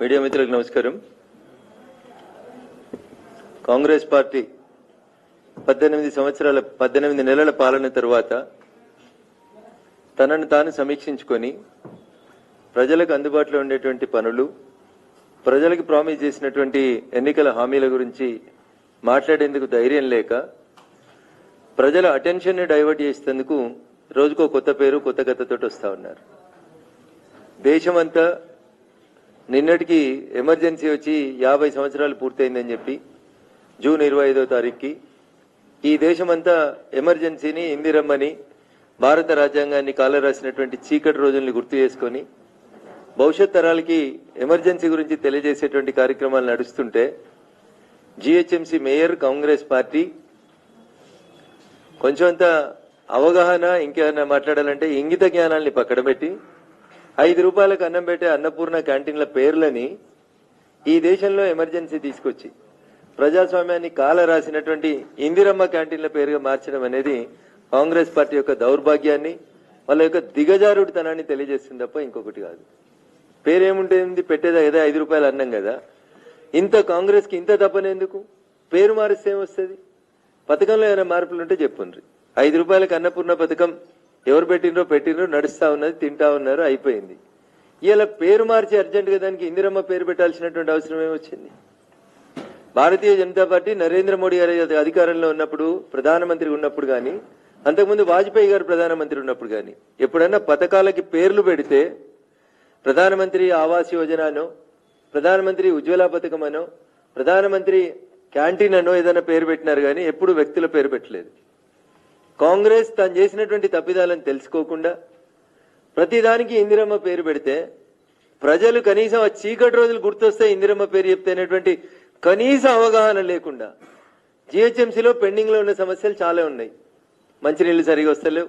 Media మిత్రులకు నమస్కారం. Congress party పద్దెనిమిది సంవత్సరాల పద్దెనిమిది నెలల పాలన తర్వాత తనను తాను సమీక్షించుకొని ప్రజలకు అందుబాటులో ఉండేటువంటి పనులు ప్రజలకు ప్రామిస్ చేసినటువంటి ఎన్నికల హామీల గురించి మాట్లాడేందుకు ధైర్యం లేక ప్రజల అటెన్షన్ డైవర్ట్ చేసేందుకు రోజుకో కొత్త పేరు కొత్త కథతోటి వస్తా ఉన్నారు. దేశమంతా నిన్నటికి ఎమర్జెన్సీ వచ్చి యాభై సంవత్సరాలు పూర్తయిందని చెప్పి జూన్ ఇరవై ఐదో తారీఖుకి ఈ దేశమంతా ఎమర్జెన్సీని ఇందిరమ్మని భారత రాజ్యాంగాన్ని కాలరాసినటువంటి చీకటి రోజుల్ని గుర్తు చేసుకొని భవిష్యత్ తరాలకి ఎమర్జెన్సీ గురించి తెలియజేసేటువంటి కార్యక్రమాలు నడుస్తుంటే జిహెచ్ఎంసీ మేయర్ కాంగ్రెస్ పార్టీ కొంచెం అంత అవగాహన ఇంకేమైనా మాట్లాడాలంటే ఇంగిత జ్ఞానాల్ని పక్కన పెట్టి ఐదు రూపాయలకు అన్నం పెట్టే అన్నపూర్ణ క్యాంటీన్ల పేర్లని ఈ దేశంలో ఎమర్జెన్సీ తీసుకొచ్చి ప్రజాస్వామ్యాన్ని కాల రాసినటువంటి ఇందిరమ్మ క్యాంటీన్ల పేరుగా మార్చడం అనేది కాంగ్రెస్ పార్టీ యొక్క దౌర్భాగ్యాన్ని వాళ్ళ యొక్క దిగజారుడితనాన్ని తెలియజేస్తుంది తప్ప ఇంకొకటి కాదు. పేరేముంటుంది పెట్టేదా? కదా ఐదు రూపాయలు అన్నం కదా. ఇంత కాంగ్రెస్కి ఇంత తప్పనేందుకు పేరు మారిస్తే ఏమొస్తుంది? పథకంలో ఏమైనా మార్పులు ఉంటే చెప్పుండ్రి. ఐదు రూపాయలకు అన్నపూర్ణ పథకం ఎవరు పెట్టినరో పెట్టినరో నడుస్తా ఉన్నది తింటా ఉన్నారు అయిపోయింది. ఇలా పేరు మార్చి అర్జెంట్గా దానికి ఇందిరమ్మ పేరు పెట్టాల్సినటువంటి అవసరం ఏమొచ్చింది? భారతీయ జనతా పార్టీ నరేంద్ర మోడీ గారి అధికారంలో ఉన్నప్పుడు ప్రధానమంత్రి ఉన్నప్పుడు గాని అంతకుముందు వాజ్పేయి గారు ప్రధానమంత్రి ఉన్నప్పుడు గాని ఎప్పుడన్నా పథకాలకి పేర్లు పెడితే ప్రధానమంత్రి ఆవాస్ యోజననో ప్రధానమంత్రి ఉజ్వల పథకం అనో ప్రధానమంత్రి క్యాంటీన్ అనో ఏదైనా పేరు పెట్టినారు కానీ ఎప్పుడు వ్యక్తుల పేరు పెట్టలేదు. కాంగ్రెస్ తాను చేసినటువంటి తప్పిదాలను తెలుసుకోకుండా ప్రతిదానికి ఇందిరమ్మ పేరు పెడితే ప్రజలు కనీసం ఆ చీకటి రోజులు గుర్తొస్తే ఇందిరమ్మ పేరు చెప్తేనేటువంటి కనీస అవగాహన లేకుండా జిహెచ్ఎంసీలో పెండింగ్లో ఉన్న సమస్యలు చాలా ఉన్నాయి. మంచినీళ్ళు సరిగా వస్తలేవు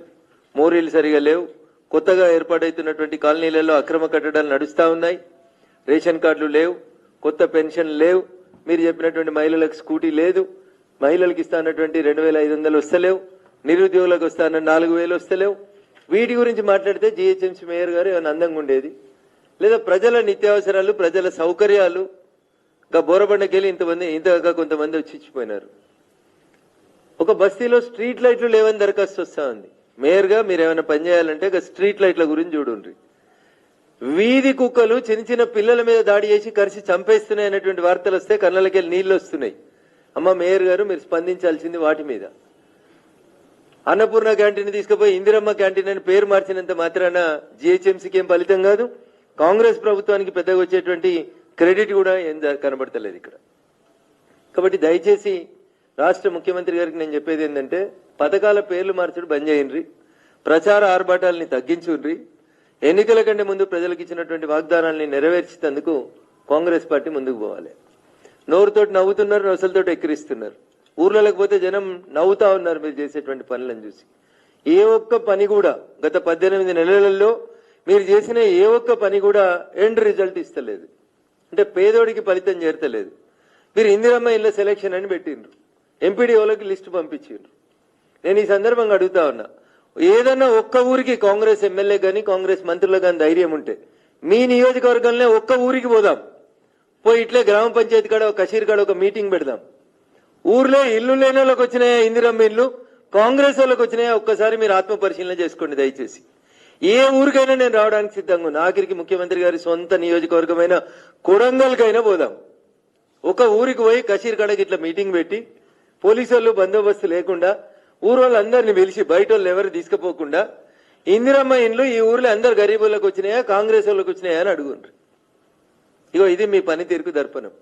మోరీలు సరిగా లేవు కొత్తగా ఏర్పాటైతున్నటువంటి కాలనీలలో అక్రమ కట్టడాలు నడుస్తూ ఉన్నాయి రేషన్ కార్డులు లేవు కొత్త పెన్షన్ లేవు మీరు చెప్పినటువంటి మహిళలకు స్కూటీ లేదు మహిళలకు ఇస్తానటువంటి రెండు వేల ఐదు వందలు వస్తలేవు. నిరుద్యోగులకు వస్తాన నాలుగు వేలు వస్తలేవు. వీటి గురించి మాట్లాడితే జిహెచ్ఎంసీ మేయర్ గారు ఏమైనా అందంగా ఉండేది? లేదా ప్రజల నిత్యావసరాలు ప్రజల సౌకర్యాలు ఇంకా బోరబండకెళ్ళి ఇంతమంది ఇంతగా కొంతమంది వచ్చి ఒక బస్తీలో స్ట్రీట్ లైట్లు లేవని దరఖాస్తు వస్తా ఉంది. మేయర్గా మీరు ఏమైనా పని చేయాలంటే ఇక స్ట్రీట్ లైట్ల గురించి చూడండి. వీధి కుక్కలు చిన్న చిన్న పిల్లల మీద దాడి చేసి కరిసి చంపేస్తున్నాయి అనేటువంటి వార్తలు వస్తే కళ్ళకెళ్ళి నీళ్ళు వస్తున్నాయి. అమ్మ మేయర్ గారు మీరు స్పందించాల్సింది వాటి మీద. అన్నపూర్ణ క్యాంటీన్ తీసుకుపోయి ఇందిరమ్మ క్యాంటీన్ అని పేరు మార్చినంత మాత్రాన జిహెచ్ఎంసీకి ఏం ఫలితం కాదు. కాంగ్రెస్ ప్రభుత్వానికి పెద్దగా వచ్చేటువంటి క్రెడిట్ కూడా ఏం కనబడతలేదు ఇక్కడ. కాబట్టి దయచేసి రాష్ట్ర ముఖ్యమంత్రి గారికి నేను చెప్పేది ఏంటంటే పథకాల పేర్లు మార్చడం బంద్ చేయండి ప్రచార ఆర్భాటాలని తగ్గించుండ్రి. ఎన్నికల కంటే ముందు ప్రజలకు ఇచ్చినటువంటి వాగ్దానాల్ని నెరవేర్చేందుకు కాంగ్రెస్ పార్టీ ముందుకు పోవాలి. నోరుతోటి నవ్వుతున్నారు నొసలతోటి ఎక్కిరిస్తున్నారు. ఊర్లలోకి పోతే జనం నవ్వుతా ఉన్నారు మీరు చేసేటువంటి పనులను చూసి. ఏ ఒక్క పని కూడా గత పద్దెనిమిది నెలలలో మీరు చేసిన ఏ ఒక్క పని కూడా ఎండ్ రిజల్ట్ ఇస్తలేదు. అంటే పేదోడికి ఫలితం చేరతలేదు. మీరు ఇందిరమ్మ ఇళ్ళ సెలక్షన్ అని పెట్టిండ్రు. ఎంపీడీఓలకి లిస్టు పంపించిండ్రు. నేను ఈ సందర్భంగా అడుగుతా ఉన్నా ఏదన్నా ఒక్క ఊరికి కాంగ్రెస్ ఎమ్మెల్యే కానీ కాంగ్రెస్ మంత్రులు కానీ ధైర్యం ఉంటే మీ నియోజకవర్గంలో ఒక్క ఊరికి పోదాం. పోయి ఇట్లే గ్రామ పంచాయతీ కాడ ఒక కషీర్ కాడ ఒక మీటింగ్ పెడదాం. ఊర్లో ఇల్లు లేని వాళ్ళకి వచ్చినాయా ఇందిరమ్మ ఇల్లు? కాంగ్రెస్ వాళ్ళకి వచ్చినాయా? ఒక్కసారి మీరు ఆత్మ పరిశీలన చేసుకోండి దయచేసి. ఏ ఊరికైనా నేను రావడానికి సిద్ధంగా ఉన్నా. ఆఖరికి ముఖ్యమంత్రి గారి సొంత నియోజకవర్గమైన కొడంగల్కైనా పోదాం. ఒక ఊరికి పోయి కషీర్ కాడకి ఇట్లా మీటింగ్ పెట్టి పోలీసు వాళ్ళు బందోబస్తు లేకుండా ఊరు వాళ్ళందరినీ పిలిచి బయట వాళ్ళు ఎవరు తీసుకుపోకుండా ఇందిరమ్మ ఇండ్లు ఈ ఊర్లో అందరు గరీబులకు వచ్చినాయా కాంగ్రెస్ వాళ్ళకి వచ్చినాయా అని అడుగుండ్రు. ఇగో ఇది మీ పనితీరుకు దర్పణం.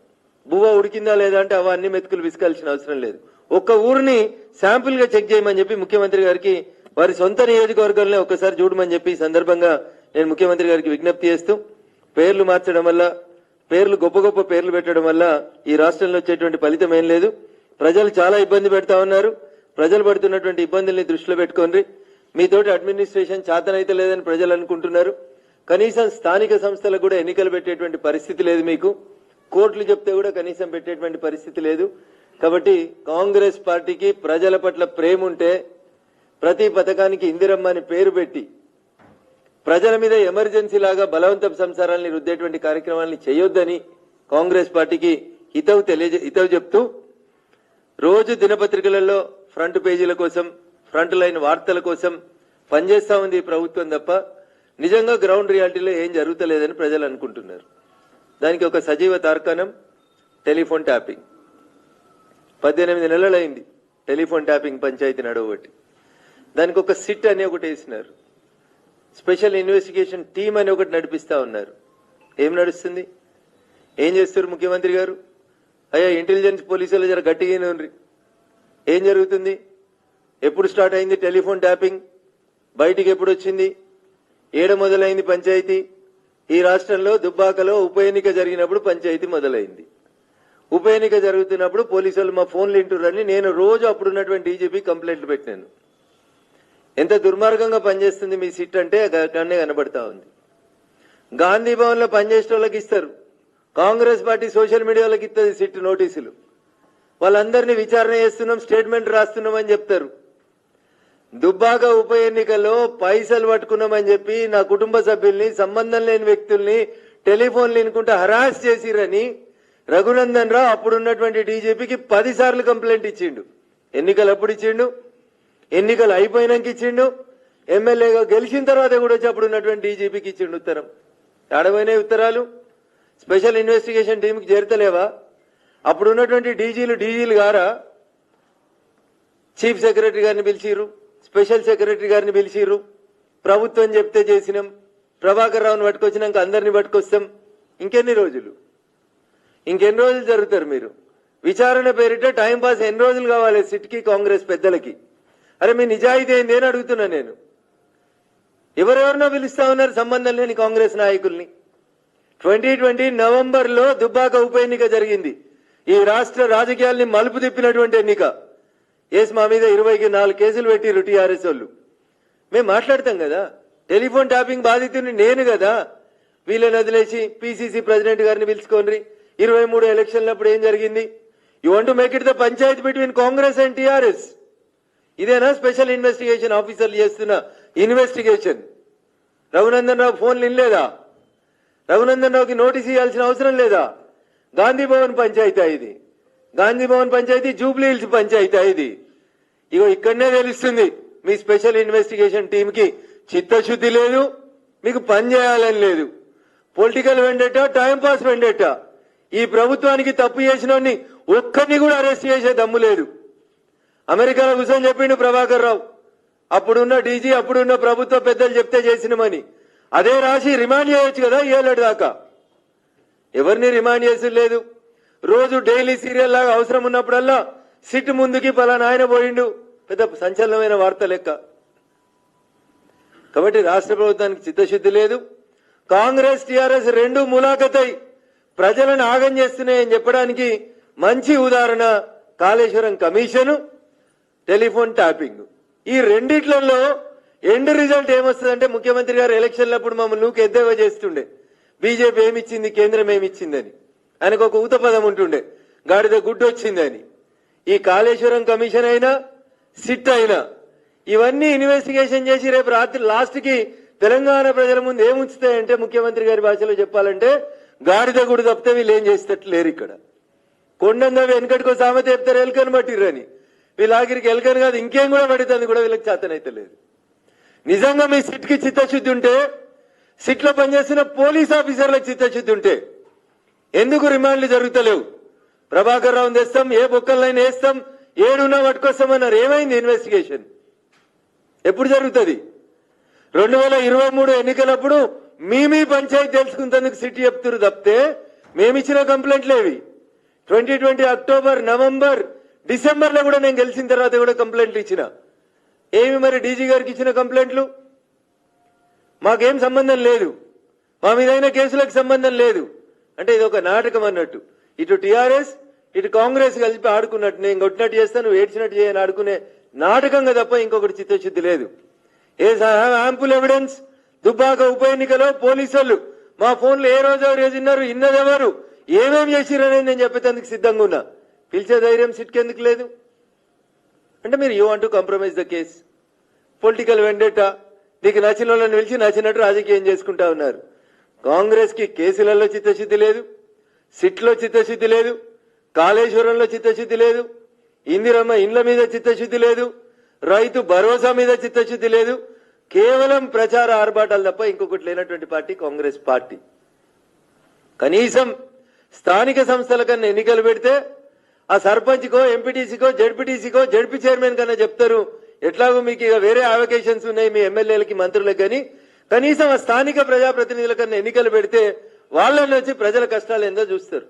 బువ్వ ఉడికిందా లేదా అంటే అవన్నీ మెతుకులు విసుకాల్సిన అవసరం లేదు. ఒక్క ఊరిని శాంపుల్గా చెక్ చేయమని చెప్పి ముఖ్యమంత్రి గారికి వారి సొంత నియోజకవర్గంలో ఒకసారి చూడమని చెప్పి ఈ సందర్భంగా నేను ముఖ్యమంత్రి గారికి విజ్ఞప్తి చేస్తూ పేర్లు మార్చడం వల్ల పేర్లు గొప్ప గొప్ప పేర్లు పెట్టడం వల్ల ఈ రాష్ట్రంలో వచ్చేటువంటి ఫలితం ఏం లేదు. ప్రజలు చాలా ఇబ్బంది పెడతా ఉన్నారు. ప్రజలు పడుతున్నటువంటి ఇబ్బందుల్ని దృష్టిలో పెట్టుకోండి. మీతోటి అడ్మినిస్ట్రేషన్ చేతనైతే లేదని ప్రజలు అనుకుంటున్నారు. కనీసం స్థానిక సంస్థలకు కూడా ఎన్నికలు పెట్టేటువంటి పరిస్థితి లేదు మీకు. కోట్లు చెప్తే కూడా కనీసం పెట్టేటువంటి పరిస్థితి లేదు. కాబట్టి కాంగ్రెస్ పార్టీకి ప్రజల పట్ల ప్రేమ ఉంటే ప్రతి పథకానికి ఇందిరమ్మ అని పేరు పెట్టి ప్రజల మీద ఎమర్జెన్సీ లాగా బలవంతం సంసారాల్ని రుద్దేటువంటి కార్యక్రమాల్ని చేయొద్దని కాంగ్రెస్ పార్టీకి హితవు తెలియజే హితవు చెప్తూ రోజు దినపత్రికలలో ఫ్రంట్ పేజీల కోసం ఫ్రంట్ లైన్ వార్తల కోసం పనిచేస్తా ఉంది ఈ ప్రభుత్వం తప్ప నిజంగా గ్రౌండ్ రియాలిటీలో ఏం జరుగుతలేదని ప్రజలు అనుకుంటున్నారు. దానికి ఒక సజీవ తార్కాణం టెలిఫోన్ ట్యాపింగ్. పద్దెనిమిది నెలలైంది టెలిఫోన్ ట్యాపింగ్ పంచాయతీ నడవబట్టి. దానికి ఒక సిట్ అని ఒకటి వేసినారు. స్పెషల్ ఇన్వెస్టిగేషన్ టీమ్ అని ఒకటి నడిపిస్తా ఉన్నారు. ఏం నడుస్తుంది? ఏం చేస్తారు ముఖ్యమంత్రి గారు? అయ్యా ఇంటెలిజెన్స్ పోలీసులు జర గట్టిగానే ఉండ్రి. ఏం జరుగుతుంది? ఎప్పుడు స్టార్ట్ అయింది టెలిఫోన్ ట్యాపింగ్? బయటికి ఎప్పుడు వచ్చింది? ఏడ మొదలైంది పంచాయతీ? ఈ రాష్ట్రంలో దుబ్బాకలో ఉప ఎన్నిక జరిగినప్పుడు పంచాయతీ మొదలైంది. ఉప ఎన్నిక జరుగుతున్నప్పుడు పోలీసులు మా ఫోన్లు వింటున్నారని నేను రోజు అప్పుడున్నటువంటి డీజీపీ కంప్లైంట్లు పెట్టినాను. ఎంత దుర్మార్గంగా పనిచేస్తుంది మీ సిట్ అంటే అక్కడనే కనబడతా ఉంది. గాంధీ భవన్లో పనిచేసే వాళ్ళకి ఇస్తారు. కాంగ్రెస్ పార్టీ సోషల్ మీడియాలోకి ఇస్తుంది సిట్ నోటీసులు. వాళ్ళందరినీ విచారణ చేస్తున్నాం స్టేట్మెంట్ రాస్తున్నాం అని చెప్తారు. దుబ్బాక ఉప ఎన్నికల్లో పైసలు పట్టుకున్నామని చెప్పి నా కుటుంబ సభ్యుల్ని సంబంధం లేని వ్యక్తుల్ని టెలిఫోన్లు ఎన్నుకుంటే హరాస్ చేసిరని రఘునందన్ రావు అప్పుడున్నటువంటి డీజీపీకి పదిసార్లు కంప్లైంట్ ఇచ్చిండు. ఎన్నికలు అప్పుడు ఇచ్చిండు ఎన్నికలు అయిపోయినాక ఇచ్చిండు ఎమ్మెల్యేగా గెలిచిన తర్వాత కూడా వచ్చి అప్పుడు ఉన్నటువంటి డీజీపీకి ఇచ్చిండు ఉత్తరం. ఆడపోయినాయి ఉత్తరాలు స్పెషల్ ఇన్వెస్టిగేషన్ టీంకి చేరతలేవా? అప్పుడు ఉన్నటువంటి డీజీలు డీజీలు గారా? చీఫ్ సెక్రటరీ గారిని పిలిచిర్రు. స్పెషల్ సెక్రటరీ గారిని పిలిచిర్రు. ప్రభుత్వం చెప్తే చేసినాం. ప్రభాకర్ రావును పట్టుకొచ్చినాక అందరిని పట్టుకొస్తాం. ఇంకెన్ని రోజులు? ఇంకెన్ని రోజులు జరుగుతారు మీరు? విచారణ పేరిట టైం పాస్ ఎన్ని రోజులు కావాలి సిట్కి కాంగ్రెస్ పెద్దలకి? అరే మీ నిజాయితీ ఏంది అని అడుగుతున్నా నేను. ఎవరెవరినో పిలుస్తా ఉన్నారు సంబంధం లేని కాంగ్రెస్ నాయకుల్ని. ట్వంటీ ట్వంటీ నవంబర్లో దుబ్బాక ఉప ఎన్నిక జరిగింది. ఈ రాష్ట్ర రాజకీయాల్ని మలుపు తిప్పినటువంటి ఎన్నిక. ఏస్ మా మీద ఇరవైకి నాలుగు కేసులు పెట్టిరు టీఆర్ఎస్ వాళ్ళు మేము మాట్లాడతాం కదా. టెలిఫోన్ ట్యాపింగ్ బాధితుని నేను కదా. వీళ్ళని వదిలేసి పిసిసి ప్రెసిడెంట్ గారిని పిలుచుకోండి. ఇరవై మూడు ఎలక్షన్లప్పుడు ఏం జరిగింది? You want make it the panchayat between Congress and TRS. ఇదేనా స్పెషల్ ఇన్వెస్టిగేషన్ ఆఫీసర్లు చేస్తున్న ఇన్వెస్టిగేషన్? రఘునందన్ రావు ఫోన్లు వినలేదా? రఘునందన్ రావుకి నోటీస్ ఇవ్వాల్సిన అవసరం లేదా? గాంధీ భవన్ పంచాయతీ ఇది. గాంధీ భవన్ పంచాయతీ జూబ్లీ హిల్స్ పంచాయతీ ఇది. ఇగో ఇక్కడనే తెలుస్తుంది మీ స్పెషల్ ఇన్వెస్టిగేషన్ టీమ్కి చిత్తశుద్ధి లేదు మీకు పని చేయాలని లేదు. Political vendetta time pass vendetta? ఈ ప్రభుత్వానికి తప్పు చేసిన ఒక్కరిని కూడా అరెస్ట్ చేసే దమ్ము లేదు. అమెరికాలో కూర్చొని చెప్పిండు ప్రభాకర్ రావు అప్పుడున్న డీజీ అప్పుడున్న ప్రభుత్వ పెద్దలు చెప్తే చేసినమని. అదే రాసి రిమాండ్ చేయొచ్చు కదా ఏలేడు దాకా. ఎవరిని రిమాండ్ చేసి లేదు? రోజు డైలీ సీరియల్ లాగా అవసరం ఉన్నప్పుడల్లా సిట్ ముందుకి పలానా ఆయన పోయిండు. పెద్ద సంచలనమైన వార్త లెక్క. కాబట్టి రాష్ట్ర ప్రభుత్వానికి చిత్తశుద్ధి లేదు. కాంగ్రెస్ టిఆర్ఎస్ రెండు ములాఖతై ప్రజలను ఆగం చేస్తున్నాయని చెప్పడానికి మంచి ఉదాహరణ కాళేశ్వరం కమిషను టెలిఫోన్ ట్యాపింగ్. ఈ రెండిట్లలో ఎండ్ రిజల్ట్ ఏమొస్తుందంటే ముఖ్యమంత్రి గారు ఎలక్షన్లప్పుడు మమ్మల్ని నువ్వు ఎద్దేవా చేస్తుండే. బీజేపీ ఏమిచ్చింది కేంద్రం ఏమిచ్చిందని. ఆయనకు ఒక ఊత పదం ఉంటుండే. గాడిద గుడ్డు వచ్చిందని ఈ కాళేశ్వరం కమిషన్ అయినా సిట్ అయినా ఇవన్నీ ఇన్వెస్టిగేషన్ చేసి రేపు రాత్రి లాస్ట్కి తెలంగాణ ప్రజల ముందు ఏముంచుతాయంటే ముఖ్యమంత్రి గారి భాషలో చెప్పాలంటే గాడిద గుడి తప్పితే వీళ్ళు ఏం చేసేటట్లు లేరు ఇక్కడ. కొండంగా వెనకటికో సామెత చెప్తారు ఎలుకని పట్టిర్రని. వీళ్ళ ఆఖరికి ఎలుకని కాదు ఇంకేం కూడా పడుతుంది కూడా వీళ్ళకి చేతనైతే లేదు. నిజంగా మీ సిట్కి చిత్తశుద్ధి ఉంటే సిట్లో పనిచేసిన పోలీస్ ఆఫీసర్లకు చిత్తశుద్ధి ఉంటే ఎందుకు రిమాండ్లు జరుగుతలేవు? ప్రభాకర్ రావు తెస్తాం ఏ బొక్కలైనా వేస్తాం ఏడున్నా పట్టుకొస్తామన్నారు. ఏమైంది ఇన్వెస్టిగేషన్ ఎప్పుడు జరుగుతుంది? రెండు వేల ఇరవై మూడు ఎన్నికలప్పుడు మేమీ పంచాయతీ తెలుసుకుంటేందుకు సిటీ చెప్తున్నారు తప్పితే మేమిచ్చిన కంప్లైంట్లేవి ట్వంటీ ట్వంటీ అక్టోబర్ నవంబర్ డిసెంబర్లో కూడా నేను గెలిచిన తర్వాత కూడా కంప్లైంట్లు ఇచ్చిన. ఏమి మరి డీజీ గారికి ఇచ్చిన కంప్లైంట్లు మాకేం సంబంధం లేదు. మా మీదైన కేసులకు సంబంధం లేదు. అంటే ఇది ఒక నాటకం అన్నట్టు. ఇటు టిఆర్ఎస్ ఇటు కాంగ్రెస్ కలిపి ఆడుకున్నట్టు. నేను కొట్టినట్టు చేస్తాను ఏడ్చినట్టు చేయని ఆడుకునే నాటకంగా తప్ప ఇంకొకటి చిత్తశుద్ధి లేదు. ఏ యాంపుల్ ఎవిడెన్స్ దుబ్బాక ఉప ఎన్నికలో పోలీసులు మా ఫోన్లు ఏ రోజు ఎవరు వేసినారు ఇన్నదెవరు ఏమేం చేసిరనేది నేను చెప్పేందుకు సిద్ధంగా ఉన్నా. పిలిచే ధైర్యం సిట్కెందుకు లేదు? అంటే మీరు you want to compromise the case political vendetta నీకు నచ్చిన వాళ్ళని పిలిచి నచ్చినట్టు రాజకీయం చేసుకుంటా ఉన్నారు. కాంగ్రెస్కి కేసులలో చిత్తశుద్ధి లేదు సిట్లో చిత్తశుద్ధి లేదు కాళేశ్వరంలో చిత్తశుద్ధి లేదు ఇందిరమ్మ ఇండ్ల మీద చిత్తశుద్ధి లేదు రైతు భరోసా మీద చిత్తశుద్ధి లేదు కేవలం ప్రచార ఆర్భాటాలు తప్ప ఇంకొకటి లేనటువంటి పార్టీ కాంగ్రెస్ పార్టీ. కనీసం స్థానిక సంస్థల కన్నా ఎన్నికలు పెడితే ఆ సర్పంచ్కో ఎంపీటీసీకో జడ్పీటీసీకో జడ్పీ చైర్మన్ కన్నా చెప్తారు ఎట్లాగో మీకు ఇక వేరే అవకేషన్స్ ఉన్నాయి మీ ఎమ్మెల్యేలకి మంత్రులకు కానీ కనీసం ఆ స్థానిక ప్రజాప్రతినిధుల కన్నా ఎన్నికలు పెడితే వాళ్ళని వచ్చి ప్రజల కష్టాలు ఏందో చూస్తారు.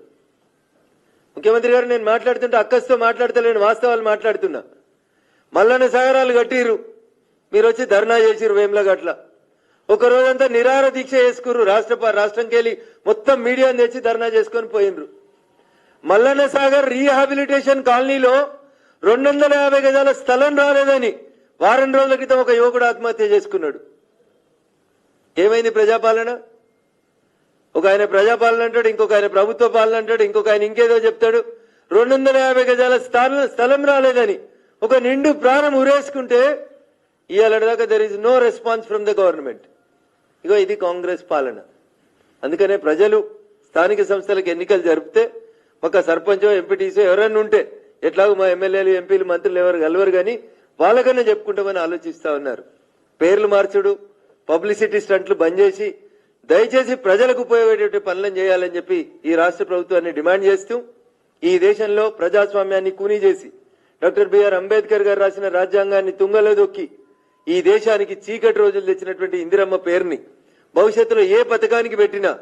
ముఖ్యమంత్రి గారు నేను మాట్లాడుతుంటే అక్కస్తో మాట్లాడతలేని వాస్తవాలు మాట్లాడుతున్నా. మల్లన్న సాగరాలు కట్టిరు మీరు వచ్చి ధర్నా చేసిరు వేముల గట్ల. ఒక రోజంతా నిరార దీక్ష చేసుకుర్రు రాష్ట్ర ప- రాష్ట్రంకి మొత్తం మీడియాను తెచ్చి ధర్నా చేసుకొని పోయినరు మల్లన్న సాగర్ రీహాబిలిటేషన్ కాలనీలో రెండు వందల యాభై గజాల స్థలం రాలేదని వారం రోజుల క్రితం ఒక యువకుడు ఆత్మహత్య చేసుకున్నాడు. ఏమైంది ప్రజాపాలన? ఒక ఆయన ప్రజాపాలన అంటాడు ఇంకొక ఆయన ప్రభుత్వ పాలన అంటాడు ఇంకొక ఆయన ఇంకేదో చెప్తాడు. రెండు వందల యాభై గజాల స్థలం స్థలం రాలేదని. ఒక నిండు ప్రాణం ఉరేసుకుంటే ఇవాళదాకా there is no response from the government ఇగో ఇది కాంగ్రెస్ పాలన. అందుకనే ప్రజలు స్థానిక సంస్థలకు ఎన్నికలు జరిపితే ఒక సర్పంచో ఎంపీటీసో ఎవరన్నా ఉంటే ఎట్లాగో మా ఎమ్మెల్యేలు ఎంపీలు మంత్రులు ఎవరు కలవరు కానీ వాళ్ళకన్నా చెప్పుకుంటామని ఆలోచిస్తా ఉన్నారు. పేర్లు మార్చుడు పబ్లిసిటీ స్టంట్లు బంద్ చేసి దయచేసి ప్రజలకు ఉపయోగపడేటువంటి పనులను చేయాలని చెప్పి ఈ రాష్ట్ర ప్రభుత్వాన్ని డిమాండ్ చేస్తూ ఈ దేశంలో ప్రజాస్వామ్యాన్ని కూనీ చేసి డాక్టర్ బిఆర్ అంబేద్కర్ గారు రాసిన రాజ్యాంగాన్ని తుంగలో దొక్కి ఈ దేశానికి చీకటి రోజులు తెచ్చినటువంటి ఇందిరమ్మ పేరుని భవిష్యత్తులో ఏ పథకానికి పెట్టినా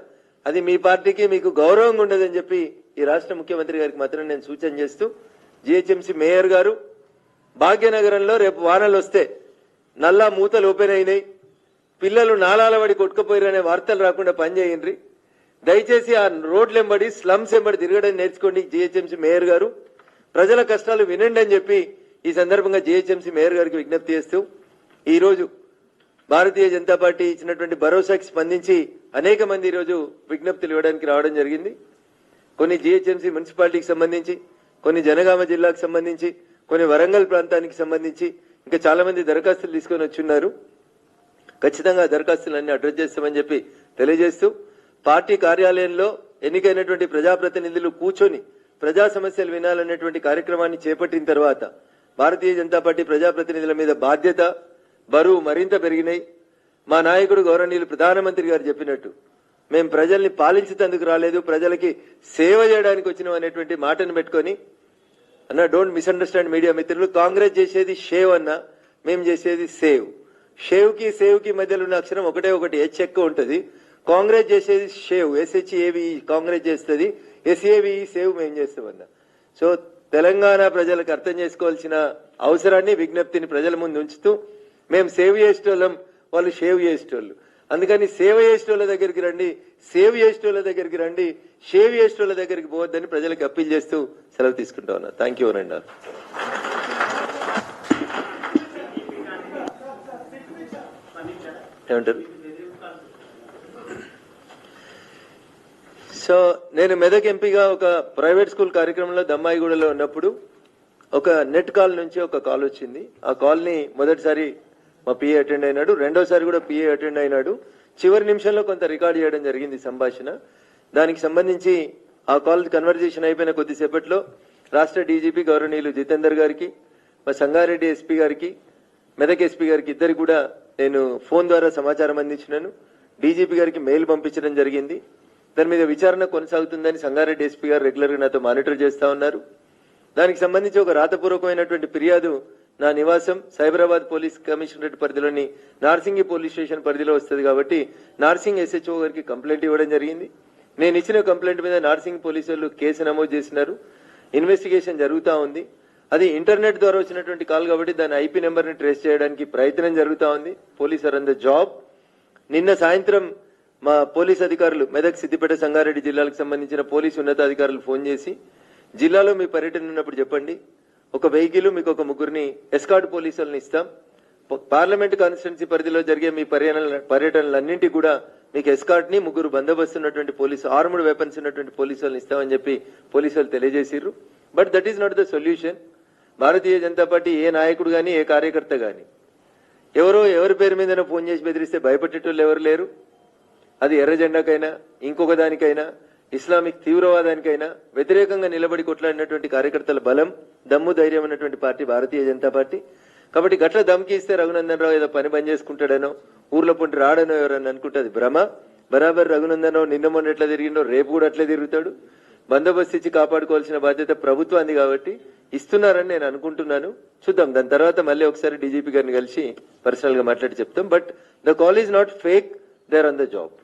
అది మీ పార్టీకి మీకు గౌరవంగా ఉండదని చెప్పి ఈ రాష్ట్ర ముఖ్యమంత్రి గారికి మాత్రం నేను సూచన చేస్తూ జిహెచ్ఎంసీ మేయర్ గారు భాగ్యనగరంలో రేపు వానలు వస్తే నల్లా మూతలు ఓపెన్ అయినాయి పిల్లలు నాలాల పడి కొట్టుకుపోయారనే వార్తలు రాకుండా పనిచేయండి దయచేసి ఆ రోడ్లెంబడి స్లమ్స్ ఎంబడి తిరగడం నేర్చుకోండి జిహెచ్ఎంసీ మేయర్ గారు. ప్రజల కష్టాలు వినండి అని చెప్పి ఈ సందర్భంగా జిహెచ్ఎంసీ మేయర్ గారికి విజ్ఞప్తి చేస్తూ ఈ రోజు భారతీయ జనతా పార్టీ ఇచ్చినటువంటి భరోసాకి స్పందించి అనేక మంది ఈరోజు విజ్ఞప్తులు ఇవ్వడానికి రావడం జరిగింది. కొన్ని జిహెచ్ఎంసీ మున్సిపాలిటీకి సంబంధించి కొన్ని జనగామ జిల్లాకు సంబంధించి కొన్ని వరంగల్ ప్రాంతానికి సంబంధించి ఇంకా చాలా మంది దరఖాస్తులు తీసుకొని వచ్చున్నారు ఖచ్చితంగా దరఖాస్తులన్నీ అడ్రస్ చేస్తామని చెప్పి తెలియజేస్తూ పార్టీ కార్యాలయంలో ఎన్నికైనటువంటి ప్రజాప్రతినిధులు కూర్చొని ప్రజా సమస్యలు వినాలనేటువంటి కార్యక్రమాన్ని చేపట్టిన తర్వాత భారతీయ జనతా పార్టీ ప్రజాప్రతినిధుల మీద బాధ్యత బరువు మరింత పెరిగినాయి. మా నాయకుడు గౌరవనీయులు ప్రధానమంత్రి గారు చెప్పినట్టు మేము ప్రజల్ని పాలించేందుకు రాలేదు ప్రజలకి సేవ చేయడానికి వచ్చినాం అనేటువంటి మాటను పెట్టుకొని అన్న డోంట్ మిస్అండర్స్టాండ్ మీడియా మిత్రులు కాంగ్రెస్ చేసేది షేవ్ అన్న మేము చేసేది సేవ్. షేవ్కి సేవ్కి మధ్యలో ఉన్న అక్షరం ఒకటే ఒకటి హెచ్ ఎక్కువ ఉంటుంది. కాంగ్రెస్ చేసేది షేవ్ ఎస్హెచ్ఏవి కాంగ్రెస్ చేస్తుంది. ఎస్ఏవి సేవ్ మేము చేస్తామన్న సో తెలంగాణ ప్రజలకు అర్థం చేసుకోవాల్సిన అవసరాన్ని విజ్ఞప్తిని ప్రజల ముందు ఉంచుతూ మేము సేవ్ చేసేటోళ్ళం వాళ్ళు షేవ్ చేసేటోళ్ళు. అందుకని సేవ చేసేటోళ్ళ దగ్గరికి రండి సేవ్ చేసేటోళ్ళ దగ్గరికి రండి షేవ్ చేసేటోళ్ళ దగ్గరికి పోవద్దని ప్రజలకు అప్పీల్ చేస్తూ సెలవు తీసుకుంటా ఉన్నా. థ్యాంక్ యూ ఏమంటారు? సో నేను మెదక్ ఎంపీగా ఒక ప్రైవేట్ స్కూల్ కార్యక్రమంలో దమ్మాయిగూడలో ఉన్నప్పుడు ఒక నెట్ కాల్ నుంచి ఒక కాల్ వచ్చింది. ఆ కాల్ని మొదటిసారి మా పిఏ అటెండ్ అయినాడు. రెండోసారి కూడా పిఏ అటెండ్ అయినాడు. చివరి నిమిషంలో కొంత రికార్డ్ చేయడం జరిగింది సంభాషణ. దానికి సంబంధించి ఆ కాల్ కన్వర్జేషన్ అయిపోయిన కొద్దిసేపట్లో రాష్ట్ర డీజీపీ గౌరవనీయులు జితేందర్ గారికి మా సంగారెడ్డి ఎస్పీ గారికి మెదక్ ఎస్పీ గారికి ఇద్దరు కూడా నేను ఫోన్ ద్వారా సమాచారం అందించినాను. డీజీపీ గారికి మెయిల్ పంపించడం జరిగింది. దాని మీద విచారణ కొనసాగుతుందని సంగారెడ్డి ఎస్పీ గారు రెగ్యులర్గా నాతో మానిటర్ చేస్తా ఉన్నారు. దానికి సంబంధించి ఒక రాతపూర్వకమైనటువంటి ఫిర్యాదు నా నివాసం సైబరాబాద్ పోలీస్ కమిషనరేట్ పరిధిలోని నార్సింగి పోలీస్ స్టేషన్ పరిధిలో వస్తుంది కాబట్టి నార్సింగ్ ఎస్హెచ్ఓ గారికి కంప్లైంట్ ఇవ్వడం జరిగింది. నేను ఇచ్చిన కంప్లైంట్ మీద నార్సింగ్ పోలీసులు కేసు నమోదు చేసినారు. ఇన్వెస్టిగేషన్ జరుగుతూ ఉంది. అది ఇంటర్నెట్ ద్వారా వచ్చినటువంటి కాల్ కాబట్టి దాని ఐపీ నెంబర్ని ట్రేస్ చేయడానికి ప్రయత్నం జరుగుతా ఉంది. Police are on the job. నిన్న సాయంత్రం మా పోలీస్ అధికారులు మెదక్ సిద్దిపేట సంగారెడ్డి జిల్లాలకు సంబంధించిన పోలీసు ఉన్నతాధికారులు ఫోన్ చేసి జిల్లాలో మీ పర్యటన ఉన్నప్పుడు చెప్పండి. ఒక వెహికల్ మీకు ఒక ముగ్గురిని ఎస్కాట్ పోలీసులను ఇస్తాం. పార్లమెంట్ కాన్స్టిట్యున్సీ పరిధిలో జరిగే మీ పర్యటన పర్యటనలన్నింటి కూడా మీకు ఎస్కాట్ని ముగ్గురు బందోబస్తు ఉన్నటువంటి పోలీసు ఆర్ముడ్ వెపన్స్ ఉన్నటువంటి పోలీసులను ఇస్తామని చెప్పి పోలీసులు తెలియజేసిర్రు. But that is not the solution. Bharatiya Janata Party ఏ నాయకుడు గాని ఏ కార్యకర్త గాని. ఎవరో ఎవరి పేరు మీద ఫోన్ చేసి బెదిరిస్తే భయపెట్టేటోళ్ళు ఎవరు లేరు? అది ఎర్ర జెండాకైనా ఇంకొక దానికైనా ఇస్లామిక్ తీవ్రవాదానికైనా వ్యతిరేకంగా నిలబడి కొట్లాడినటువంటి కార్యకర్తల బలం దమ్ము ధైర్యం అన్నటువంటి పార్టీ భారతీయ జనతా పార్టీ. కాబట్టి గట్ల దమ్కి ఇస్తే రఘునందన్ రావు ఏదో పని పని చేసుకుంటాడనో ఊర్లో పొంటి రాడనో ఎవరని అనుకుంటే భ్రమ. బరాబర్ రఘునందన్ రావు నిన్న మొన్న ఎట్లా తిరిగిండో రేపు కూడా అట్లే తిరుగుతాడు. బందోబస్తు ఇచ్చి కాపాడుకోవాల్సిన బాధ్యత ప్రభుత్వాన్ని కాబట్టి ఇస్తున్నారని నేను అనుకుంటున్నాను. చూద్దాం దాని తర్వాత మళ్ళీ ఒకసారి డీజీపీ గారిని కలిసి పర్సనల్గా మాట్లాడి చెప్తాం. But the call is not fake there on the job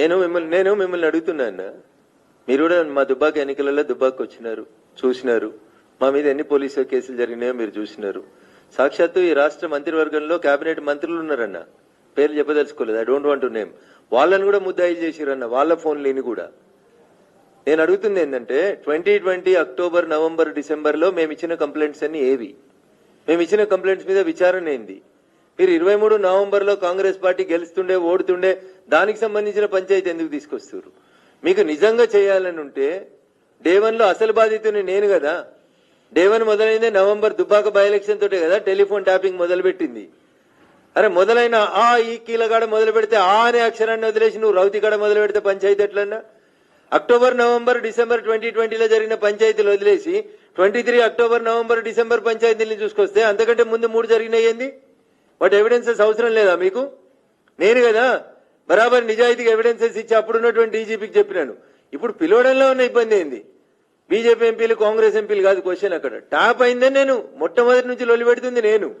నేను మిమ్మల్ని నేను మిమ్మల్ని అడుగుతున్నా మీరు కూడా మా దుబ్బాక ఎన్నికలలో దుబ్బాకి వచ్చినారు చూసినారు. మా మీద ఎన్ని పోలీసు కేసులు జరిగినాయో మీరు చూసినారు. సాక్షాత్తు ఈ రాష్ట్ర మంత్రివర్గంలో కేబినెట్ మంత్రులు ఉన్నారన్న. పేర్లు చెప్పదలుచుకోలేదు. ఐ డోంట్ వాంట్ నేమ్ వాళ్ళని కూడా ముద్దాయిలు చేసిరన్న. వాళ్ళ ఫోన్ లేని కూడా. నేను అడుగుతుంది ఏంటంటే ట్వంటీ ట్వంటీ అక్టోబర్ నవంబర్ డిసెంబర్లో మేము ఇచ్చిన కంప్లైంట్స్ అన్ని ఏవి? మేము ఇచ్చిన కంప్లైంట్స్ మీద విచారణ ఏంది? మీరు ఇరవై మూడు నవంబర్లో కాంగ్రెస్ పార్టీ గెలుస్తుండే ఓడుతుండే దానికి సంబంధించిన పంచాయతీ ఎందుకు తీసుకొస్తారు మీకు నిజంగా చేయాలని ఉంటే డే లో అసలు బాధితుని నేను కదా? డేవన్ మొదలైంది మొదలైందే నవంబర్ దుబ్బాక బై ఎలక్షన్ తోటే కదా టెలిఫోన్ ట్యాపింగ్ మొదలు పెట్టింది అరే మొదలైన ఆ ఈ కీలగాడ మొదలు పెడితే ఆ అనే అక్షరాన్ని వదిలేసి నువ్వు రౌతిగాడ మొదలు పెడితే పంచాయతీ ఎట్లన్నా? అక్టోబర్ నవంబర్ డిసెంబర్ ట్వంటీ ట్వంటీలో జరిగిన పంచాయతీలు వదిలేసి twenty three October November December పంచాయతీని చూసుకొస్తే అంతకంటే ముందు మూడు జరిగినాయి ఏంది? వాటి ఎవిడెన్సెస్ అవసరం లేదా మీకు? నేను కదా బరాబర్ నిజాయితీగా ఎవిడెన్సెస్ ఇచ్చి అప్పుడున్నటువంటి డీజీపీకి చెప్పినాను. ఇప్పుడు పిలవడంలో ఉన్న ఇబ్బంది ఏంది? బీజేపీ ఎంపీలు కాంగ్రెస్ ఎంపీలు కాదు క్వశ్చన్ అక్కడ. టాప్ అయిందని నేను. మొట్టమొదటి నుంచి లొలిపెడుతుంది నేను.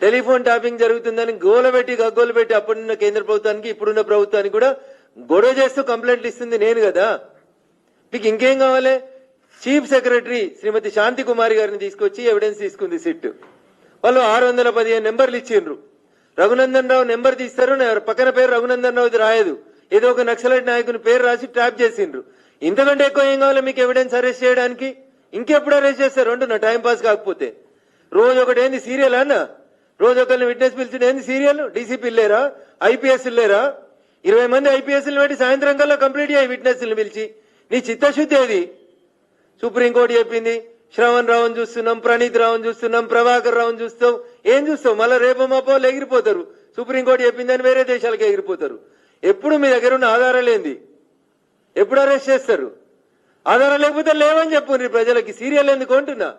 టెలిఫోన్ టాపింగ్ జరుగుతుందని గోల పెట్టి గగ్గోలు పెట్టి అప్పుడున్న కేంద్ర ప్రభుత్వానికి ఇప్పుడున్న ప్రభుత్వానికి కూడా గొడవ చేస్తూ కంప్లైంట్లు ఇస్తుంది నేను కదా. మీకు ఇంకేం కావాలి? చీఫ్ సెక్రటరీ శ్రీమతి శాంతి కుమారి గారిని తీసుకొచ్చి ఎవిడెన్స్ తీసుకుంది సిట్. వాళ్ళు ఆరు వందల పదిహేను నెంబర్లు ఇచ్చిండ్రు. రఘునందన్ రావు నెంబర్ తీస్తారు పక్కన పేరు రఘునందన్ రావుది రాయదు. ఏదో ఒక నక్సలైట్ నాయకుని పేరు రాసి ట్రాప్ చేసిండ్రు. ఇంతకంటే ఎక్కువ ఏం కావాలి మీకు ఎవిడెన్స్ అరెస్ట్ చేయడానికి? ఇంకెప్పుడు అరెస్ట్ చేస్తారు? అంటున్నా టైం పాస్ కాకపోతే. రోజు ఒకటి ఏంది సీరియల్ అన్న? రోజు ఒకరిని విట్నెస్ పిలిచిన ఏంది సీరియల్ డీసీపీ లేరా? ఐపీఎస్ లేరా? ఇరవై మంది ఐపీఎస్ పెట్టి సాయంత్రం కల్లా కంప్లీట్ అయ్యి విట్నెస్ పిలిచి. నీ చిత్తశుద్ధి ఏది? సుప్రీంకోర్టు చెప్పింది శ్రవణ్ రావుని చూస్తున్నాం ప్రణీత్ రావుని చూస్తున్నాం ప్రభాకర్ రావుని చూస్తాం. ఏం చూస్తాం? మళ్ళీ రేపు మాపో ఎగిరిపోతారు. సుప్రీంకోర్టు చెప్పిందని వేరే దేశాలకు ఎగిరిపోతారు. ఎప్పుడు మీ దగ్గర ఉన్న ఆధారాలు ఏంది? ఎప్పుడు అరెస్ట్ చేస్తారు? ఆధారం లేకపోతే లేవని చెప్పు నీ ప్రజలకి. సీరియల్ ఎందుకు అంటున్నా?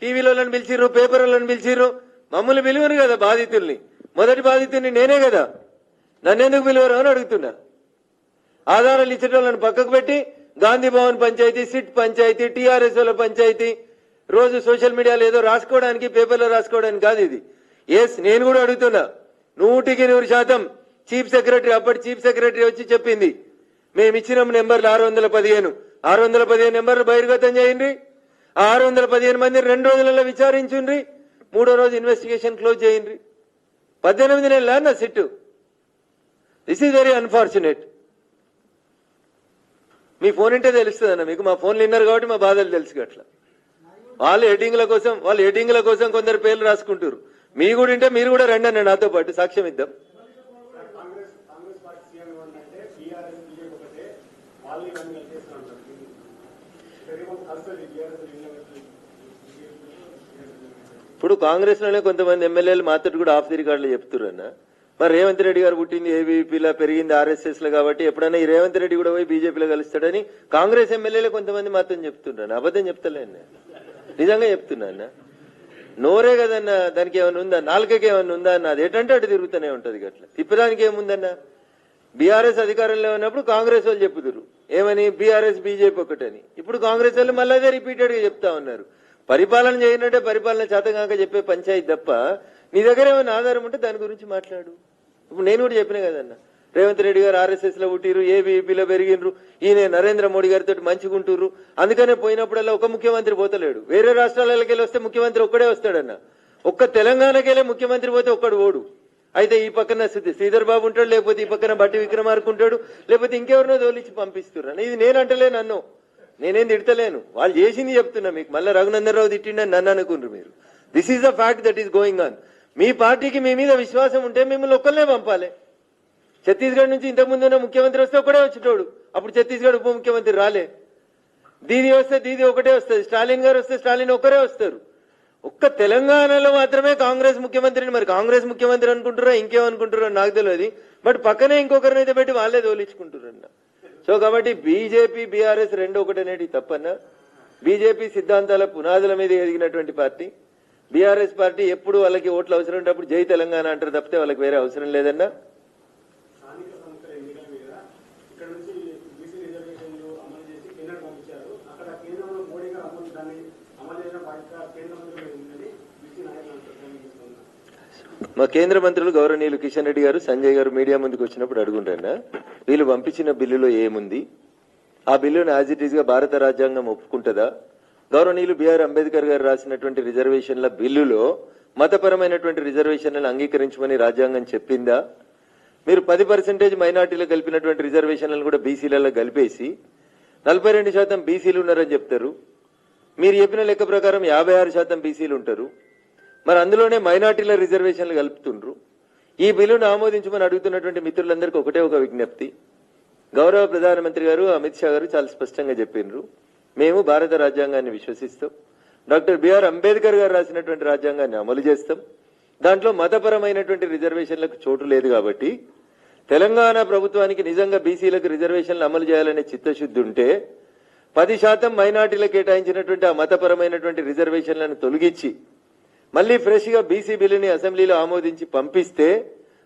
టీవీలో పిలిచిర్రు పేపర్లను పిలిచిర్రు. మమ్మల్ని పిలువరు కదా బాధితుల్ని. మొదటి బాధితుని నేనే కదా. నన్నెందుకు పిలువరు అని అడుగుతున్నా. ఆధారాలు ఇచ్చేటోళ్ళని పక్కకు పెట్టి గాంధీ భవన్ పంచాయతీ సిట్ పంచాయతీ టీఆర్ఎస్ వాళ్ళ పంచాయతీ రోజు సోషల్ మీడియాలో ఏదో రాసుకోవడానికి పేపర్లో రాసుకోవడానికి కాదు ఇది. ఎస్ నేను కూడా అడుగుతున్నా. నూటికి నూరు శాతం చీఫ్ సెక్రటరీ అప్పటి చీఫ్ సెక్రటరీ వచ్చి చెప్పింది. మేము ఇచ్చిన నెంబర్లు ఆరు వందల పదిహేను. ఆరు వందల పదిహేను నెంబర్లు బహిర్గతం చేయండి. ఆరు వందల పదిహేను మంది రెండు రోజులలో విచారించుండ్రి. మూడో రోజు ఇన్వెస్టిగేషన్ క్లోజ్ చేయండి పద్దెనిమిది నెలల నా SIT? This is very unfortunate me phone ఉంటే తెలుస్తుంది అన్న మీకు. మా ఫోన్లు విన్నారు కాబట్టి మా బాధలు తెలుసు అట్లా. వాళ్ళు ఎడిటింగ్ల కోసం వాళ్ళు ఎడిటింగ్ల కోసం కొందరు పేర్లు రాసుకుంటారు మీ కూడా ఉంటే మీరు కూడా రండి అన్న నాతో పాటు సాక్ష్యం ఇద్దాం కాంగ్రెస్ కాంగ్రెస్ పార్టీ సీఎం ఏమంటే టీఆర్ఎస్ బీజేపీ ఒకటే వాళ్ళు ఇవన్నీ కలిపేస్తూ ఉంటారు శరీరం కలుస్తుంది టీఆర్ఎస్ ఇప్పుడు కాంగ్రెస్లోనే కొంతమంది ఎమ్మెల్యేలు మాత్రం కూడా ఆఫ్ ది రికార్డులు చెప్తున్నారు అన్న. మరి రేవంత్ రెడ్డి గారు పుట్టింది ఏబీపీలో పెరిగింది ఆర్ఎస్ఎస్లో కాబట్టి ఎప్పుడైనా ఈ రేవంత్ రెడ్డి కూడా పోయి బీజేపీలో కలుస్తాడని కాంగ్రెస్ ఎమ్మెల్యేలు కొంతమంది మాత్రం చెప్తున్నాను అబద్ధం చెప్తలేను నిజంగా చెప్తున్నా అన్న. నోరే కదన్నా దానికి ఏమైనా ఉందా? నాలుకకి ఏమైనా ఉందా అన్న? అది ఎటంటే అటు తిరుగుతూనే ఉంటది గట్ల. తిప్పడానికి ఏముందన్నా? బీఆర్ఎస్ అధికారంలో ఉన్నప్పుడు కాంగ్రెస్ వాళ్ళు చెప్పుదురు. ఏమని? బీఆర్ఎస్ బీజేపీ ఒకటని ఇప్పుడు కాంగ్రెస్ వాళ్ళు మళ్ళీ అదే రిపీటెడ్గా చెప్తా ఉన్నారు. పరిపాలన చేయనంటే పరిపాలన చేతగాక చెప్పే పంచాయతీ తప్ప నీ దగ్గర ఏమైనా ఆధారం ఉంటే దాని గురించి మాట్లాడు. ఇప్పుడు నేను కూడా చెప్పిన కదన్న రేవంత్ రెడ్డి గారు ఆర్ఎస్ఎస్లో పుట్టిరు ఏబీపీలో పెరిగినరు ఈయన నరేంద్ర మోడీ గారితో మంచిగుంటుర్రు అందుకనే పోయినప్పుడల్లా ఒక ముఖ్యమంత్రి పోతలేడు. వేరే రాష్ట్రాలకెళ్ళి వస్తే ముఖ్యమంత్రి ఒక్కడే వస్తాడన్న. ఒక్క తెలంగాణకెళ్ళే ముఖ్యమంత్రి పోతే ఒక్కడు ఓడు. అయితే ఈ పక్కన శ్రీధర్ బాబు ఉంటాడు లేకపోతే ఈ పక్కన బట్టి విక్రమార్కు ఉంటాడు లేకపోతే ఇంకెవరినో తోలిచ్చి పంపిస్తున్నారు ఇది నేను నన్ను. నేనేం తిడతలేను. వాళ్ళు చేసింది చెప్తున్నా మీకు. మళ్ళీ రఘునందన్ రావు తిట్టిండని నన్ను అనుకుంటారు మీరు. This is the fact that is going on మీ పార్టీకి మీ మీద విశ్వాసం ఉంటే మిమ్మల్ని ఒక్కరినే పంపాలి. ఛత్తీస్గఢ్ నుంచి ఇంతకుముందు ఉన్న ముఖ్యమంత్రి వస్తే ఒకడే వచ్చేటోడు. అప్పుడు ఛత్తీస్గఢ్ ఉప ముఖ్యమంత్రి రాలే. దీది వస్తే దీది ఒకటే వస్తుంది. స్టాలిన్ గారు వస్తే స్టాలిన్ ఒకరే వస్తారు. ఒక్క తెలంగాణలో మాత్రమే కాంగ్రెస్ ముఖ్యమంత్రిని మరి కాంగ్రెస్ ముఖ్యమంత్రి అనుకుంటారా ఇంకేమనుకుంటారో నాకు తెలియదు. బట్ పక్కనే ఇంకొకరిని అయితే పెట్టి వాళ్ళే తోలించుకుంటారన్న సో కాబట్టి బీజేపీ బీఆర్ఎస్ రెండు ఒకటనేది తప్పన్న. బీజేపీ సిద్ధాంతాల పునాదుల మీద ఎదిగినటువంటి పార్టీ. బీఆర్ఎస్ పార్టీ ఎప్పుడు వాళ్ళకి ఓట్లు అవసరం ఉన్నప్పుడు జై తెలంగాణ అంటారు తప్పితే వాళ్ళకి వేరే అవసరం లేదన్నా స్థానిక సంస్థల ఎన్నికల మీద ఇక్కడ నుంచి బీసీ రిజర్వేషన్లు అమలు చేసి కేంద్రం పంపించారు అక్కడ కేంద్రంలో మోడీ గారు అమలు దాన్ని అమలు చేసిన బాధ్యత కేంద్ర మంత్రులు ఉందని బీసీ నాయకులు అంటారు మా కేంద్ర మంత్రులు గౌరవనీయులు కిషన్ రెడ్డి గారు సంజయ్ గారు మీడియా ముందుకు వచ్చినప్పుడు అడుగుంటారా వీళ్ళు పంపించిన బిల్లులో ఏముంది? ఆ బిల్లును యాజ్ ఇట్ ఈస్గా భారత రాజ్యాంగం ఒప్పుకుంటుందా? గౌరవనీయులు బిఆర్ అంబేద్కర్ గారు రాసినటువంటి రిజర్వేషన్ల బిల్లులో మతపరమైనటువంటి రిజర్వేషన్లను అంగీకరించమని రాజ్యాంగం చెప్పిందా? మీరు పది పర్సెంటేజ్ మైనార్టీలు కలిపినటువంటి రిజర్వేషన్లను కూడా బీసీలలో కలిపేసి నలభై రెండు శాతం బీసీలు ఉన్నారని చెప్తారు. మీరు చెప్పిన లెక్క ప్రకారం యాభై ఆరు శాతం బీసీలు ఉంటారు. మరి అందులోనే మైనార్టీల రిజర్వేషన్లు కలుపుతుండ్రు. ఈ బిల్లును ఆమోదించమని అడుగుతున్నటువంటి మిత్రులందరికీ ఒకటే ఒక విజ్ఞప్తి. గౌరవ ప్రధానమంత్రి గారు అమిత్ షా గారు చాలా స్పష్టంగా చెప్పిండ్రు మేము భారత రాజ్యాంగాన్ని విశ్వసిస్తాం. డాక్టర్ బిఆర్ అంబేద్కర్ గారు రాసినటువంటి రాజ్యాంగాన్ని అమలు చేస్తాం. దాంట్లో మతపరమైనటువంటి రిజర్వేషన్లకు చోటు లేదు కాబట్టి తెలంగాణ ప్రభుత్వానికి నిజంగా బీసీలకు రిజర్వేషన్లు అమలు చేయాలనే చిత్తశుద్ధి ఉంటే పది శాతం మైనార్టీలకు కేటాయించినటువంటి ఆ మతపరమైనటువంటి రిజర్వేషన్లను తొలగించి మళ్ళీ ఫ్రెష్గా బీసీ బిల్లుని అసెంబ్లీలో ఆమోదించి పంపిస్తే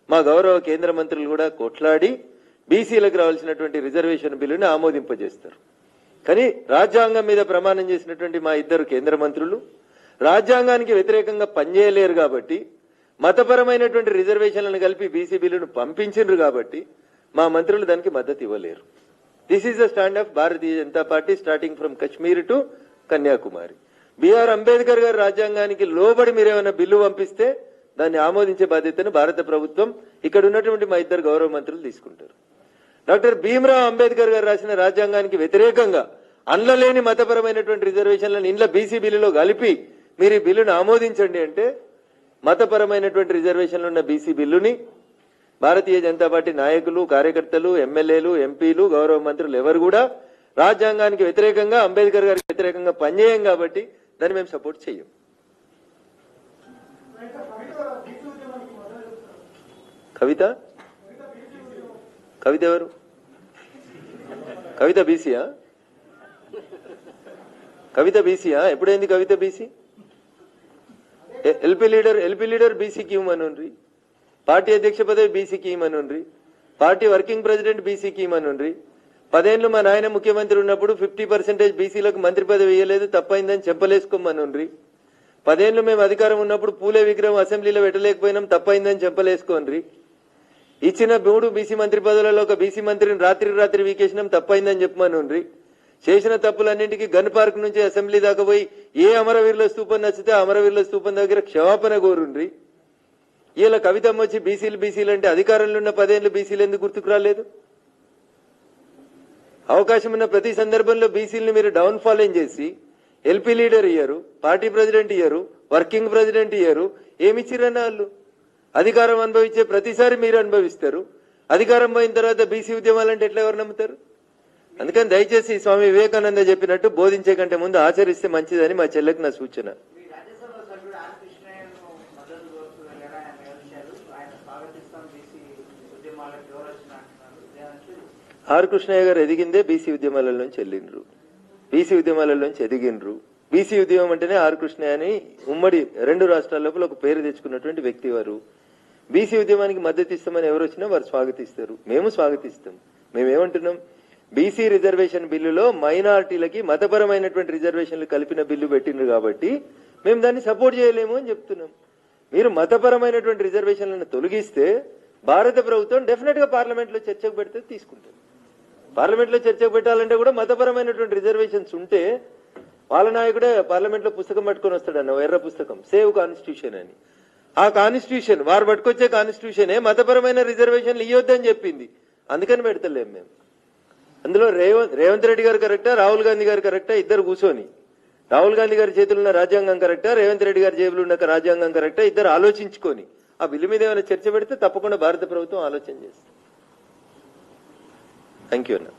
మా గౌరవ కేంద్ర మంత్రులు కూడా కొట్లాడి బీసీలకు రావాల్సినటువంటి రిజర్వేషన్ బిల్లుని ఆమోదింపజేస్తారు. కానీ రాజ్యాంగం మీద ప్రమాణం చేసినటువంటి మా ఇద్దరు కేంద్ర మంత్రులు రాజ్యాంగానికి వ్యతిరేకంగా పనిచేయలేరు కాబట్టి మతపరమైనటువంటి రిజర్వేషన్లను కలిపి బీసీ బిల్లును పంపించిండ్రు కాబట్టి మా మంత్రులు దానికి మద్దతు ఇవ్వలేరు. This is the stand of Bharatiya Janata Party starting from Kashmir to Kanyakumari BR Ambedkar garu రాజ్యాంగానికి లోబడి మీరేమైనా బిల్లు పంపిస్తే దాన్ని ఆమోదించే బాధ్యతను భారత ప్రభుత్వం ఇక్కడ ఉన్నటువంటి మా ఇద్దరు గౌరవ మంత్రులు తీసుకుంటారు. డాక్టర్ భీమరావు అంబేద్కర్ గారు రాసిన రాజ్యాంగానికి వ్యతిరేకంగా అండ్లలేని మతపరమైనటువంటి రిజర్వేషన్లను ఇండ్ల బీసీ బిల్లులో కలిపి మీరు ఈ బిల్లును ఆమోదించండి అంటే మతపరమైనటువంటి రిజర్వేషన్లు ఉన్న బీసీ బిల్లుని భారతీయ జనతా పార్టీ నాయకులు కార్యకర్తలు ఎమ్మెల్యేలు ఎంపీలు గౌరవ మంత్రులు ఎవరు కూడా రాజ్యాంగానికి వ్యతిరేకంగా అంబేద్కర్ గారికి వ్యతిరేకంగా పనిచేయం కాబట్టి దాన్ని మేము సపోర్ట్ చెయ్యం. కవిత? కవిత ఎవరు? కవిత బీసీయా కవిత బీసీయా ఎప్పుడైంది Kavitha BC? LP leader LP leader బీసీకి ఇవ్వమనుండ్రి. పార్టీ అధ్యక్ష పదవి బీసీకి ఇవ్వమనుండ్రి. పార్టీ వర్కింగ్ ప్రెసిడెంట్ బీసీకి ఇవ్వమనుండ్రి. పదేళ్ళు మా నాయన ముఖ్యమంత్రి ఉన్నప్పుడు ఫిఫ్టీ పర్సెంటేజ్ బీసీలకు మంత్రి పదవి వేయలేదు తప్పైందని చెప్పలేసుకోమనుండ్రి. పదేళ్ళు మేము అధికారం ఉన్నప్పుడు పూలే విగ్రహం అసెంబ్లీలో పెట్టలేకపోయినాం తప్పైందని చెప్పలేసుకోండ్రి ఇచ్చిన మూడు బీసీ మంత్రి పదవులలో ఒక బీసీ మంత్రిని రాత్రి రాత్రి వీకేసినాం తప్పైందని చెప్పమనుండ్రి. చేసిన తప్పులన్నింటికీ గన్ పార్క్ నుంచి అసెంబ్లీ దాకా పోయి ఏ అమరవీరుల స్థూపం నచ్చితే అమరవీరుల స్థూపం దగ్గర క్షమాపణ కోరుండ్రి. ఇలా కవితమ్మ వచ్చి బీసీలు బీసీలు అంటే అధికారంలో ఉన్న పదేళ్ళు బీసీలు ఎందుకు గుర్తుకు రాలేదు? అవకాశం ఉన్న ప్రతి సందర్భంలో బీసీలను మీరు డౌన్ ఫాలోయింగ్ చేసి ఎల్పీ లీడర్ ఇయ్యరు పార్టీ ప్రెసిడెంట్ ఇయ్యారు వర్కింగ్ ప్రెసిడెంట్ ఇయ్యారు ఏమిచ్చిరన్న వాళ్ళు? అధికారం అనుభవించే ప్రతిసారి మీరు అనుభవిస్తారు. అధికారం పోయిన తర్వాత బీసీ ఉద్యమాలంటే ఎట్లా ఎవరు నమ్ముతారు? అందుకని దయచేసి స్వామి వివేకానంద చెప్పినట్టు బోధించే కంటే ముందు ఆచరిస్తే మంచిదని మా చెల్లెకి నా సూచన మీ రాజ్యసభ సభ్యుడు ఆర్ కృష్ణయ్యను మద్దతు కోరుతున్నారు కదా ఆయన విమర్శాలు ఆయన స్వాగతిస్తాం బీసీ ఉద్యమాలకు ఎవరు వచ్చినా అంటున్నారు దేనికి ఆర్ కృష్ణయ్య గారు ఎదిగిందే బీసీ ఉద్యమాల నుంచి వెళ్ళిండ్రు. బీసీ ఉద్యమాల నుంచి ఎదిగిండ్రు. బీసీ ఉద్యమం అంటేనే ఆర్ కృష్ణయ్య అని ఉమ్మడి రెండు రాష్ట్రాల లోపల ఒక పేరు తెచ్చుకున్నటువంటి వ్యక్తి వారు. బీసీ ఉద్యమానికి మద్దతు ఇస్తామని ఎవరు వచ్చినా వారు స్వాగతిస్తారు. మేము స్వాగతిస్తాం. మేమేమంటున్నాం? బీసీ రిజర్వేషన్ బిల్లులో మైనార్టీలకి మతపరమైనటువంటి రిజర్వేషన్లు కలిపిన బిల్లు పెట్టిండ్రు కాబట్టి మేము దాన్ని సపోర్ట్ చేయలేము అని చెప్తున్నాం. మీరు మతపరమైనటువంటి రిజర్వేషన్లను తొలగిస్తే భారత ప్రభుత్వం డెఫినెట్గా పార్లమెంట్లో చర్చకు పెడితే తీసుకుంటుంది. పార్లమెంట్లో చర్చకు పెట్టాలంటే కూడా మతపరమైనటువంటి రిజర్వేషన్స్ ఉంటే వాళ్ళ నాయకుడే పార్లమెంట్లో పుస్తకం పట్టుకొని వస్తాడన్న ఎర్ర పుస్తకం. సేవ్ కాన్స్టిట్యూషన్ అని. ఆ కాన్స్టిట్యూషన్ వారు పట్టుకొచ్చే కాన్స్టిట్యూషనే మతపరమైన రిజర్వేషన్లు ఇవ్వద్దని చెప్పింది. అందుకని పెడతలేం మేము. అందులో రేవంత్ రేవంత్ రెడ్డి గారు కరెక్టా రాహుల్ గాంధీ గారు కరెక్టా? ఇద్దరు కూర్చొని రాహుల్ గాంధీ గారి చేతుల్లో ఉన్న రాజ్యాంగం కరెక్టా? రేవంత్ రెడ్డి గారి జేబులో ఉన్న రాజ్యాంగం కరెక్టా? ఇద్దరు ఆలోచించుకొని. ఆ బిల్లు మీద ఏమైనా చర్చ పెడితే తప్పకుండా భారత ప్రభుత్వం ఆలోచన చేస్తుంది. థ్యాంక్ యూ అన్న